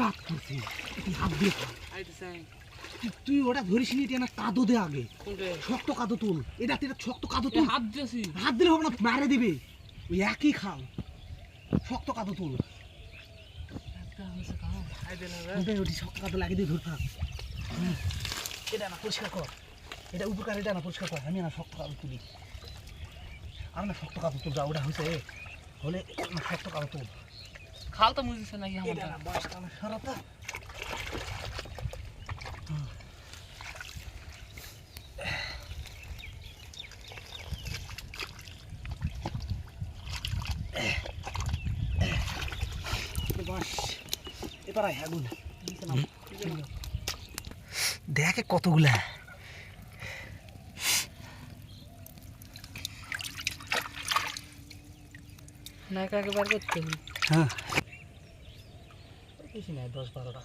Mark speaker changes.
Speaker 1: Gott, wie viel. Ich hab dir. Alte Sein. তুই- ওটা ধরিস নি এটা কাদো দে আগে। শক্ত কাদো তুল। এটা এটা শক্ত কাদো তুল।
Speaker 2: হাত দিয়েছি।
Speaker 1: হাত দিলে হবে না মারে দিবে। ওই একই খাও শক্ত কাদো তুল। ওটি শক্ত কাদো লাগিয়ে দিয়ে ধর থাক এটা না পরিষ্কার কর। এটা উপকার এটা না পরিষ্কার কর। আমি না শক্ত কাদো তুলি। আর না শক্ত কাদো তুল যা ওটা হয়েছে হলে না শক্ত কাদো তুল।
Speaker 2: খাল তো মুজিছে নাকি
Speaker 1: এটা না দেখে কতগুলা।
Speaker 2: নায়কা একবার করতে
Speaker 1: হ্যাঁ। বেশি নাই দশ বারোটা।